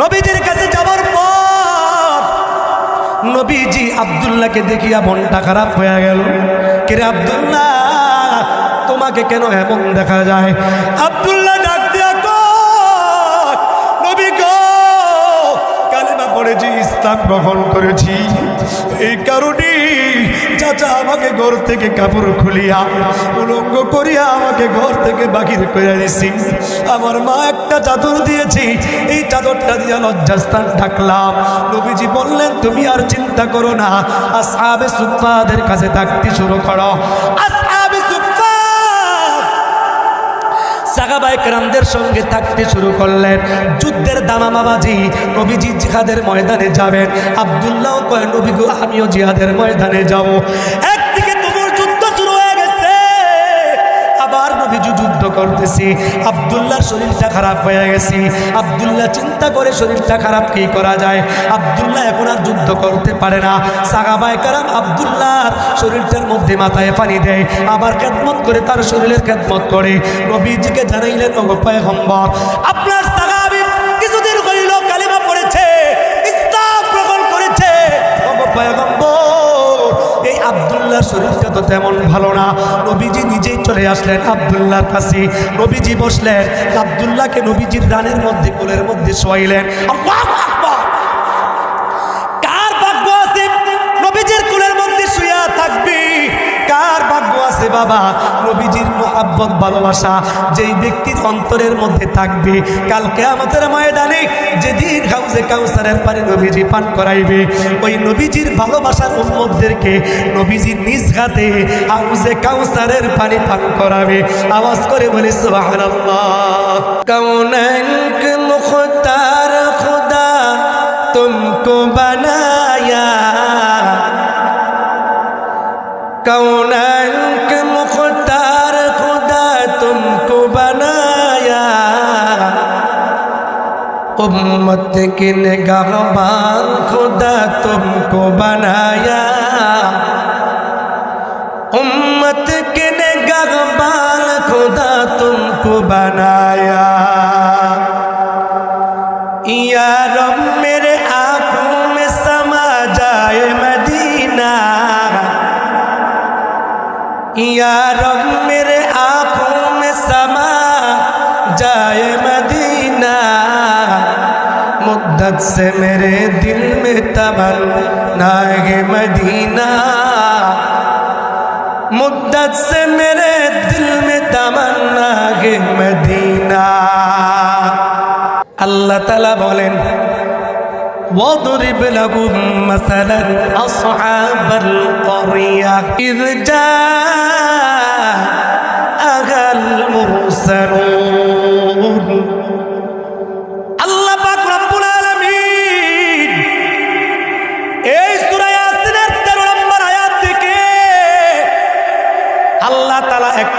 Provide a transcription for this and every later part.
নবীজির কাছে যাওয়ার পর নবীজি আবদুল্লাহকে দেখিয়া মনটা খারাপ হয়ে গেল। কিরে আবদুল্লাহ, তোমাকে কেন এমন দেখা যায়? আবদুল্লাহ ডাক দিয়া নবী গো পড়েছি, ইসলাম গ্রহণ করেছি। এই কারণে চাচা আমাকে ঘর থেকে কাপড় খুলিয়া, উলঙ্গ করিয়া আমাকে ঘর থেকে বাকির করে দিছি। আমার মা একটা চাদর দিয়েছি, এই চাদরটা দিয়ে লজ্জাস্থান ঢাকলাম। রবিজি বললেন, তুমি আর চিন্তা করো না আর সাবে সুপাদের কাছে থাকতে শুরু করো। আসহাবে সাগাবাই কেরামদের সঙ্গে থাকতে শুরু করলেন। যুদ্ধের দামামাবাজি নবীজি জিহাদের ময়দানে যাবেন। আবদুল্লাহ কয়, নবী গো, আমিও জিহাদের ময়দানে যাব। যুদ্ধ করতেছি, আবদুল্লাহর শরীরটা খারাপ হয়ে গেছে। আবদুল্লাহ চিন্তা করে শরীরটা খারাপ কি করা যায়? আবদুল্লাহ এখন আর যুদ্ধ করতে পারে না। সাগাবাই কারাম আবদুল্লাহর শরীরটার মধ্যে মাথায় পানি দেয়, আবার খেদমত করে তার শরীরের খেদমত করে। নবীজিকে জানাইলেন অগপায় সম্ভব আপনার সাগাবি শরীরটা তো তেমন ভালো না। নবীজি নিজেই চলে আসলেন আবদুল্লাহর কাছে। নবীজি বসলেন, আবদুল্লাহকে নবীজির রানের মধ্যে কোলের মধ্যে শোয়াইলেন। আল্লাহু! বাবা, নবীজির মোহাব্বত, ভালোবাসা যেই ব্যক্তির অন্তরের মধ্যে থাকবে কালকে আমাদের ময়দানে যেদিন হাউজে কাউসারের পারে নবীজি পান করাইবে, ওই নবীজির ভালোবাসার উম্মতদেরকে নবীজির নিজ হাতে হাউজে কাউসারের পানি পান করাবে। আওয়াজ করে বলি, সুবহানাল্লাহ। কৌনক মুখতার उम्मत की निगाहबान खुदा तुमको बनाया। उम्मत के निगाहबान खुदा तुमको बनाया। या रब मेरे आँखों में समा जाए मदीना। या मुद्दत से मेरे दिल में तमन्ना है मदीना मुद्दत से मेरे दिल में तमन्ना है मदीना আল্লাহ তালা বলেন وضرب لهم مثلا أصحاب القرية إذ جاء أهل المرسلون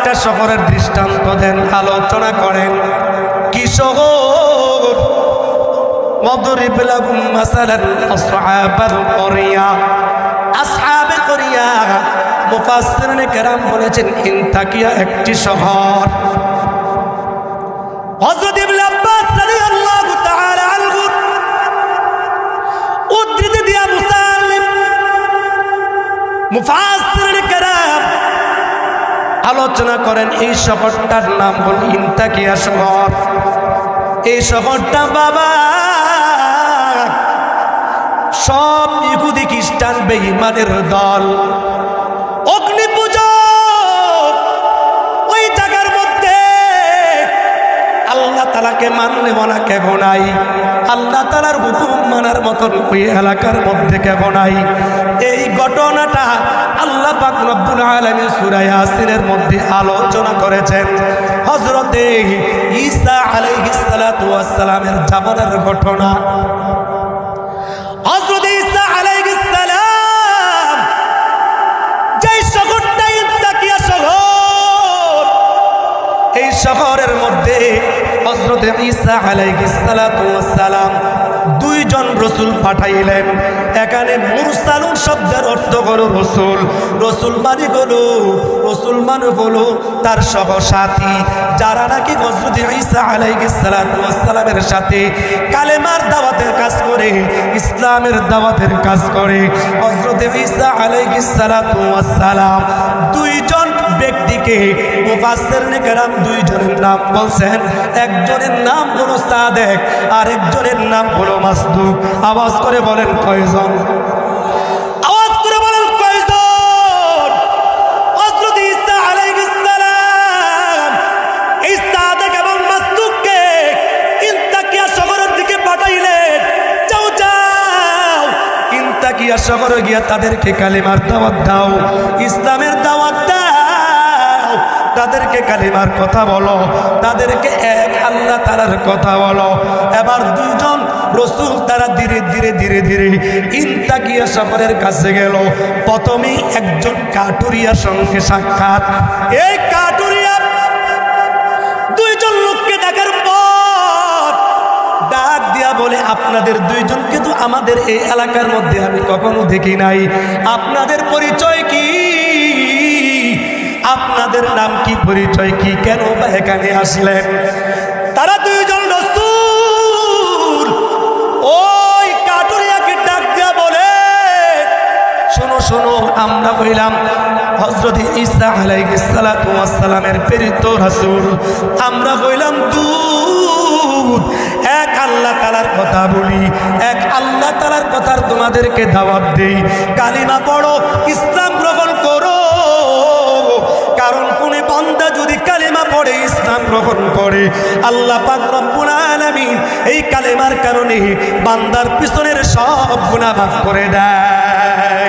একটা শহরের দৃষ্টান্ত দেন আলোচনা করেন কি শহর وضرب لهم مثلا أصحاب القرية أصحاب القرية মুফাসসিরিন কেরাম বলেছেন ইনতাকিয়া একটি শহর হযরত ইবনে আব্বাস রাদিয়াল্লাহু তাআলা আনহু উদ্ধৃতি দিয়া মুসাল্লিম মুফাসসিরিন কেরাম আলোচনা করেন, এই শহরটার নাম হল ইনতাকিয়া শহর। এই শহরটা বাবা, সব ইহুদি খ্রিস্টান বেঈমানের দল। ওই জায়গার মধ্যে আল্লাহ তালাকে মানলে মনা কেব নাই। আল্লাহ তালার হুকুম মানার মতন ওই এলাকার মধ্যে কেব নাই। এই ঘটনাটা আল্লাহ পাক রব্বুল আলামিন সূরা ইয়াসিনের মধ্যে আলোচনা করেছেন। হযরতে ঈসা ওয়াস জামানার ঘটনা। এই শহরের মধ্যে হযরত ঈসা আলাইহিস সালাতু ওয়াস সালাম দুইজন রসুল পাঠাইলেন। এখানে মুরসালুন শব্দের অর্থ হলো রসুল। রসুল মানে হলো, রসুল মানে হলো তার সহসাথী, যারা নাকি হজরত ঈসা আলাইহিস সালামের সাথে কালেমার দাওয়াতের কাজ করে, ইসলামের দাওয়াতের কাজ করে। হজরত ঈসা আলাইহিস সালাম দুইজন ব্যক্তিকে মুফাসসির নেকেরাম দুইজনের নাম বলছেন। একজনের নাম হলো সাদেক আর একজনের নাম হলো মাসদুক। আওয়াজ করে বলেন কয়জন? আওয়াজ শহরে গিয়া তাদেরকে কালিমার দাওয়াত দাও। ইসলামের দাওয়াত দাও। তাদেরকে কালিমার কথা বলো, তাদেরকে এক আল্লাহ তালার কথা বলো। এবার দুইজন রসুল তারা ধীরে ধীরে ধীরে ধীরে ইন্তাকিয়া সফরের কাছে গেল। প্রথমেই একজন কাটুরিয়ার সঙ্গে সাক্ষাৎ। এই কাটুরিয়া দুইজন লোককে দেখার পর ডাক দিয়া বলে, আপনাদের দুইজন কিন্তু আমাদের এই এলাকার মধ্যে আমি কখনো দেখি নাই। আপনাদের পরিচয় কি? আপনাদের নাম কি, পরিচয় কি, কেন বা এখানে আসলেন? তারা দুইজন ওই আমরা দুধ এক আল্লাহ কথা বলি, এক আল্লাহ তালার তোমাদেরকে দাওয়াত দেই। কালিমা পড়ো, ইসলাম গ্রহণ করো বান্দা যদি কালেমা পড়ে, ইসলাম গ্রহণ করে, আল্লাহ পাক এই কালেমার কারণে বান্দার পিছনের সব গুনাহ মাফ করে দেয়।